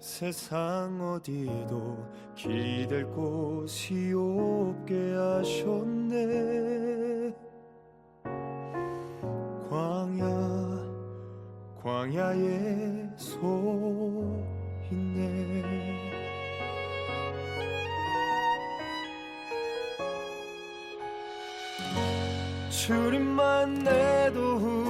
세상 어디도 길이 될 곳이 없게 하셨네. 광야 광야에 서 있네. 주님만 내도